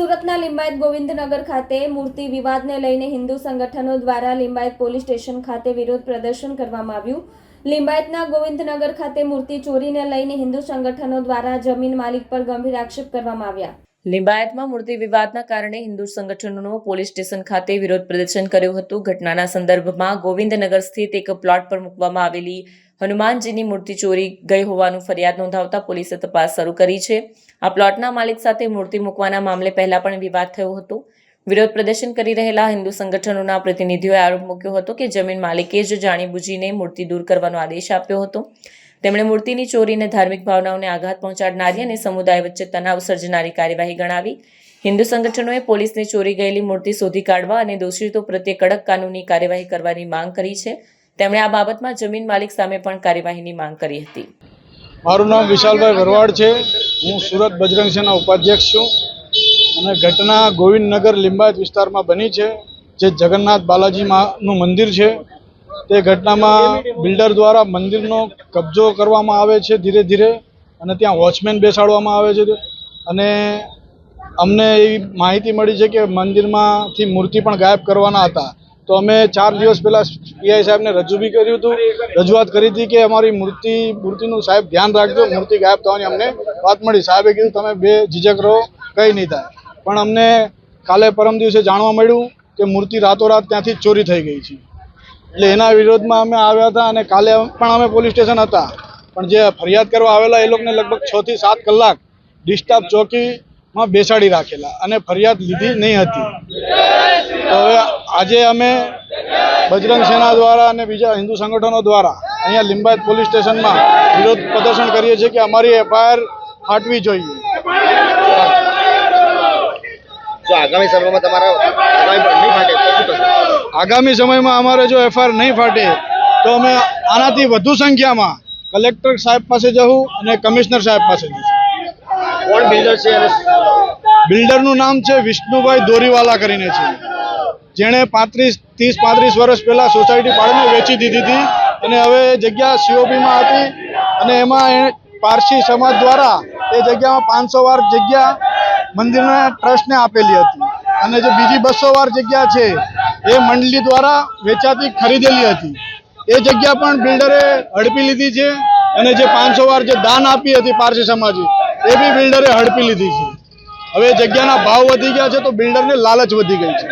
સુરતના લિંબાયત ગોવિંદનગર ખાતે મૂર્તિ વિવાદને લઈને હિન્દુ સંગઠનો દ્વારા લિંબાયત પોલીસ સ્ટેશન ખાતે વિરોધ પ્રદર્શન કરવામાં આવ્યું. લિંબાયતના ગોવિંદનગર ખાતે મૂર્તિ ચોરીને લઈને હિન્દુ સંગઠનો દ્વારા જમીન માલિક પર ગંભીર આક્ષેપ કરવામાં આવ્યા. લિંબાયતમાં મૂર્તિ વિવાદના કારણે હિન્દુ સંગઠનોનો પોલીસ સ્ટેશન ખાતે વિરોધ પ્રદર્શન કર્યું હતું. ઘટનાના સંદર્ભમાં ગોવિંદનગર સ્થિત એક પ્લોટ પર મૂકવામાં આવેલી હનુમાનજીની મૂર્તિ ચોરી ગઈ હોવાનું ફરિયાદ નોંધાવતા પોલીસે તપાસ શરૂ કરી છે. આ પ્લોટના માલિક સાથે મૂર્તિ મૂકવાના મામલે પહેલા પણ વિવાદ થયો હતો. વિરોધ પ્રદર્શન કરી રહેલા હિન્દુ સંગઠનોના પ્રતિનિધિઓએ આરોપ મૂક્યો હતો કે જમીન માલિકે જ જાણીબુજીને મૂર્તિ દૂર કરવાનો આદેશ આપ્યો હતો. તેમણે મૂર્તિની ચોરીને ધાર્મિક ભાવનાઓને આઘાત પહોંચાડનારી અને સમુદાય વચ્ચે તનાવ સર્જનારી કાર્યવાહી ગણાવી. હિન્દુ સંગઠનોએ પોલીસને ચોરી ગયેલી મૂર્તિ શોધી કાઢવા અને દોષિતો પ્રત્યે કડક કાનૂની કાર્યવાહી કરવાની માંગ કરી છે. તેમણે આ બાબતમાં જમીન માલિક સામે પણ કાર્યવાહીની માંગ કરી હતી. મારું નામ વિશાલભાઈ વરવાડ છે. હું સુરત બજરંગ ઉપાધ્યક્ષ છું. અને ઘટના ગોવિંદનગર લિંબાયત વિસ્તારમાં બની છે, જે જગન્નાથ બાલાજી નું મંદિર છે. તે ઘટનામાં બિલ્ડર દ્વારા મંદિરનો કબજો કરવામાં આવે છે ધીરે ધીરે અને ત્યાં વોચમેન બેસાડવામાં આવે છે. અને અમને એવી માહિતી મળી છે કે મંદિરમાંથી મૂર્તિ પણ ગાયબ કરવાના હતા. તો અમે ચાર દિવસ પહેલાં પીઆઈ સાહેબને રજૂ બી કર્યું હતું. રજૂઆત કરી હતી કે અમારી મૂર્તિ, મૂર્તિનું સાહેબ ધ્યાન રાખજો, મૂર્તિ ગાયબ થવાની અમને વાત મળી. સાહેબે કીધું, તમે બે ઝીઝક રહો, કંઈ નહીં થાય. પણ અમને કાલે પરમ દિવસે જાણવા મળ્યું કે મૂર્તિ રાતોરાત ત્યાંથી ચોરી થઈ ગઈ છે. એટલે એના વિરોધમાં અમે આવ્યા હતા અને કાલે પણ અમે પોલીસ સ્ટેશન હતા. પણ જે ફરિયાદ કરવા આવેલા એ લોકોને લગભગ છ થી સાત કલાક ડિસ્ટર્બ ચોકીમાં બેસાડી રાખેલા અને ફરિયાદ લીધી નહીં હતી. તો હવે આજે અમે બજરંગ સેના દ્વારા અને બીજા હિન્દુ સંગઠનો દ્વારા અહીંયા લિંબાયત પોલીસ સ્ટેશનમાં વિરોધ પ્રદર્શન કરીએ છીએ કે અમારી એફઆઈઆર ફાટવી જોઈએ. આગામી સર્વમાં તમારા આગામી સમયમાં અમારે જો એફઆઈઆર નહીં ફાટે તો અમે આનાથી વધુ સંખ્યામાં કલેક્ટર સાહેબ પાસે જવું અને કમિશનર સાહેબ પાસે જવું બિલ્ડર છે બિલ્ડરનું નામ છે વિષ્ણુભાઈ દોરીવાલા કરીને છે. જેણે પાંત્રીસ ત્રીસ પાંત્રીસ વર્ષ પહેલાં સોસાયટી પાડીને વેચી દીધી હતી અને હવે એ જગ્યા સીઓપીમાં હતી અને એમાં એ પારસી સમાજ દ્વારા એ જગ્યામાં પાંચસો વાર જગ્યા મંદિરના ટ્રસ્ટને આપેલી હતી. અને જે બીજી બસો વાર જગ્યા છે એ મંડળી દ્વારા વેચાતી, ખરીદેલી હતી. એ જગ્યા પણ બિલ્ડરે હડપી લીધી છે અને જે પાંચસો વાર જે દાન આપી હતી પારસી સમાજે, એ બી બિલ્ડરે હડપી લીધી છે. હવે જગ્યાના ભાવ વધી ગયા છે તો બિલ્ડરને લાલચ વધી ગઈ છે.